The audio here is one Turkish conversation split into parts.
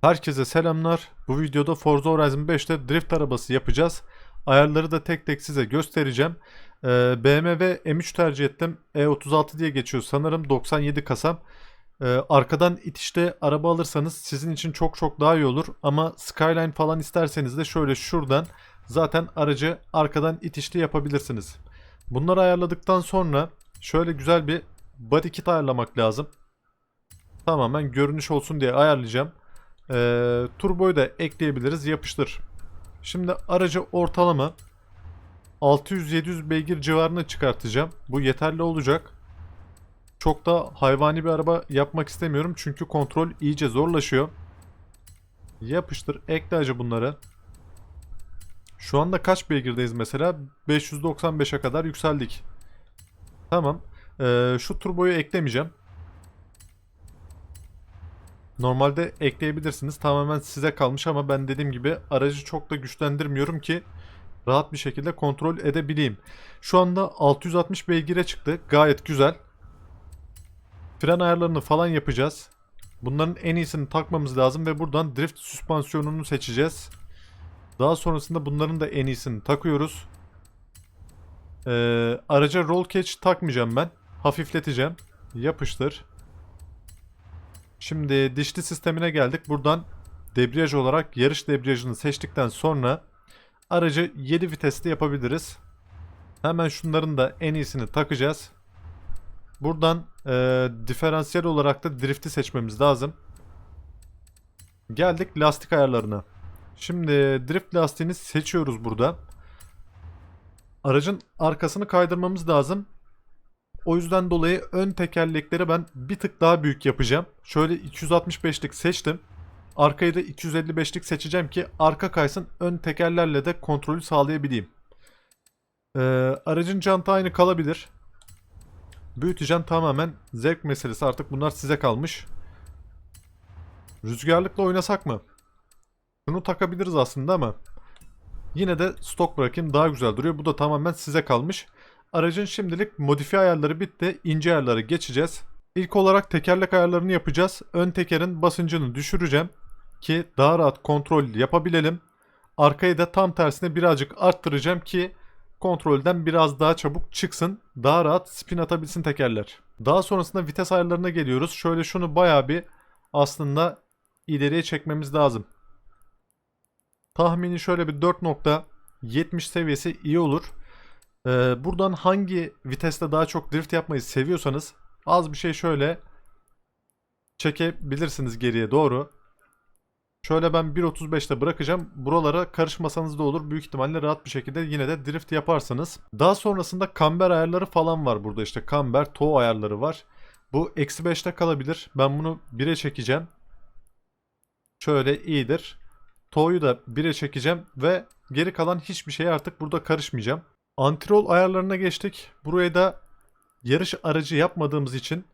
Herkese selamlar. Bu videoda Forza Horizon 5'te drift arabası yapacağız. Ayarları da tek tek size göstereceğim. Ee, BMW M3 tercih ettim. E36 diye geçiyor sanırım 97 kasam. Ee, arkadan itişte araba alırsanız sizin için çok çok daha iyi olur. Ama Skyline falan isterseniz de şöyle şuradan zaten aracı arkadan itişte yapabilirsiniz. Bunları ayarladıktan sonra şöyle güzel bir body kit ayarlamak lazım. Tamamen görünüş olsun diye ayarlayacağım. Ee, turboyu da ekleyebiliriz. Yapıştır. Şimdi aracı ortalama 600-700 beygir civarına çıkartacağım. Bu yeterli olacak. Çok da hayvani bir araba yapmak istemiyorum. Çünkü kontrol iyice zorlaşıyor. Yapıştır. Ekle acı bunları. Şu anda kaç beygirdeyiz mesela? 595'e kadar yükseldik. Tamam. Ee, şu turboyu eklemeyeceğim. Normalde ekleyebilirsiniz. Tamamen size kalmış ama ben dediğim gibi aracı çok da güçlendirmiyorum ki rahat bir şekilde kontrol edebileyim. Şu anda 660 beygire çıktı. Gayet güzel. Fren ayarlarını falan yapacağız. Bunların en iyisini takmamız lazım ve buradan drift süspansiyonunu seçeceğiz. Daha sonrasında bunların da en iyisini takıyoruz. Ee, araca roll catch takmayacağım ben. Hafifleteceğim. Yapıştır. Şimdi dişli sistemine geldik. Buradan debriyaj olarak yarış debriyajını seçtikten sonra aracı 7 vitesli yapabiliriz. Hemen şunların da en iyisini takacağız. Buradan e, diferansiyel olarak da drifti seçmemiz lazım. Geldik lastik ayarlarına. Şimdi drift lastiğini seçiyoruz burada. Aracın arkasını kaydırmamız lazım. O yüzden dolayı ön tekerlekleri ben bir tık daha büyük yapacağım. Şöyle 265'lik seçtim. Arkayı da 255'lik seçeceğim ki arka kaysın ön tekerlerle de kontrolü sağlayabileyim. Ee, aracın jantı aynı kalabilir. Büyüteceğim tamamen zevk meselesi artık bunlar size kalmış. Rüzgarlıkla oynasak mı? Bunu takabiliriz aslında ama yine de stok bırakayım daha güzel duruyor. Bu da tamamen size kalmış. Aracın şimdilik modifiye ayarları bitti. İnce ayarları geçeceğiz. İlk olarak tekerlek ayarlarını yapacağız. Ön tekerin basıncını düşüreceğim ki daha rahat kontrol yapabilelim. Arkayı da tam tersine birazcık arttıracağım ki kontrolden biraz daha çabuk çıksın. Daha rahat spin atabilsin tekerler. Daha sonrasında vites ayarlarına geliyoruz. Şöyle şunu bayağı bir aslında ileriye çekmemiz lazım. Tahmini şöyle bir 4.70 seviyesi iyi olur. Ee, buradan hangi viteste daha çok drift yapmayı seviyorsanız az bir şey şöyle çekebilirsiniz geriye doğru. Şöyle ben 1.35'te bırakacağım. Buralara karışmasanız da olur. Büyük ihtimalle rahat bir şekilde yine de drift yaparsınız. Daha sonrasında kamber ayarları falan var burada işte. Kamber, tow ayarları var. Bu eksi 5'te kalabilir. Ben bunu 1'e çekeceğim. Şöyle iyidir. Tow'yu da 1'e çekeceğim ve geri kalan hiçbir şeye artık burada karışmayacağım. Antirol ayarlarına geçtik. Buraya da yarış aracı yapmadığımız için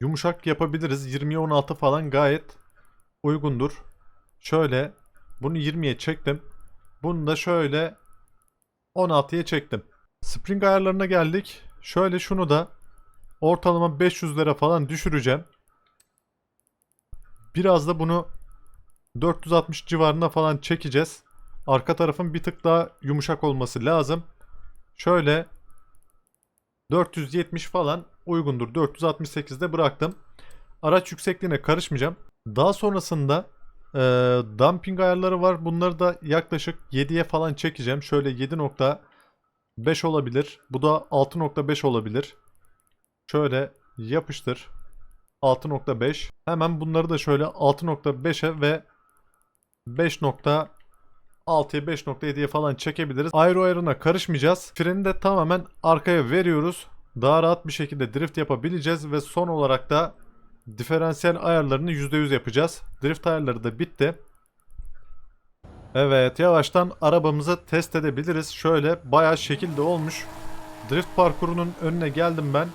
yumuşak yapabiliriz. 20'ye 16 falan gayet uygundur. Şöyle bunu 20'ye çektim. Bunu da şöyle 16'ya çektim. Spring ayarlarına geldik. Şöyle şunu da ortalama 500 lira falan düşüreceğim. Biraz da bunu 460 civarına falan çekeceğiz. Arka tarafın bir tık daha yumuşak olması lazım. Şöyle 470 falan uygundur. 468'de bıraktım. Araç yüksekliğine karışmayacağım. Daha sonrasında e, dumping ayarları var. Bunları da yaklaşık 7'ye falan çekeceğim. Şöyle 7.5 olabilir. Bu da 6.5 olabilir. Şöyle yapıştır. 6.5. Hemen bunları da şöyle 6.5'e ve 5. 6'ya 5.7'ye falan çekebiliriz. Aero ayarına karışmayacağız. Freni de tamamen arkaya veriyoruz. Daha rahat bir şekilde drift yapabileceğiz ve son olarak da diferansiyel ayarlarını %100 yapacağız. Drift ayarları da bitti. Evet yavaştan arabamızı test edebiliriz. Şöyle bayağı şekilde olmuş. Drift parkurunun önüne geldim ben.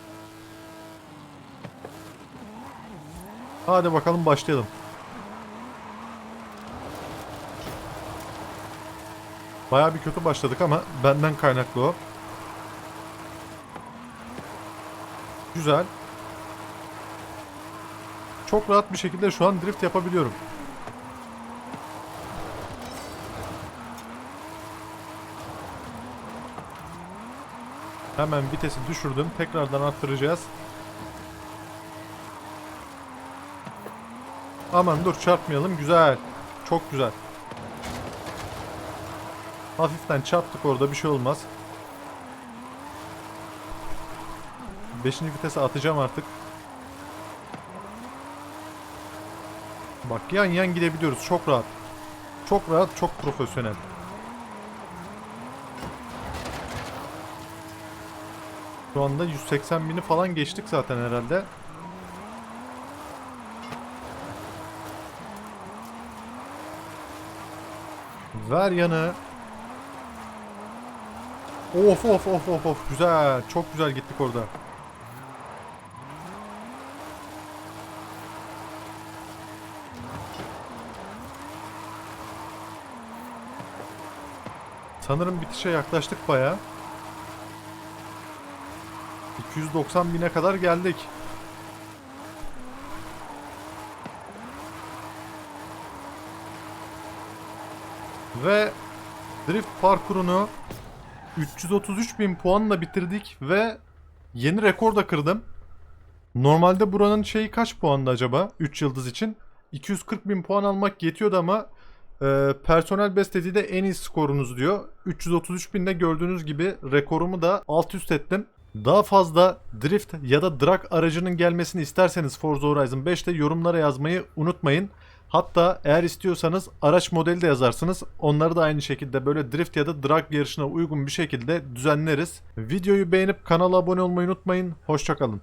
Hadi bakalım başlayalım. Baya bir kötü başladık ama benden kaynaklı o. Güzel. Çok rahat bir şekilde şu an drift yapabiliyorum. Hemen vitesi düşürdüm. Tekrardan arttıracağız. Aman dur çarpmayalım. Güzel. Çok güzel. Hafiften çarptık orada bir şey olmaz. 5. vitese atacağım artık. Bak yan yan gidebiliyoruz. Çok rahat. Çok rahat, çok profesyonel. Şu anda 180 bini falan geçtik zaten herhalde. Ver yanı. Of of of of of güzel. Çok güzel gittik orada. Sanırım bitişe yaklaştık baya. 290 bine kadar geldik. Ve drift parkurunu 333 bin puanla bitirdik ve yeni rekor da kırdım. Normalde buranın şeyi kaç puandı acaba 3 yıldız için? 240 bin puan almak yetiyordu ama e, personel bestediği de en iyi skorunuz diyor. 333 binde gördüğünüz gibi rekorumu da alt üst ettim. Daha fazla drift ya da drag aracının gelmesini isterseniz Forza Horizon 5'te yorumlara yazmayı unutmayın. Hatta eğer istiyorsanız araç modeli de yazarsınız. Onları da aynı şekilde böyle drift ya da drag yarışına uygun bir şekilde düzenleriz. Videoyu beğenip kanala abone olmayı unutmayın. Hoşçakalın.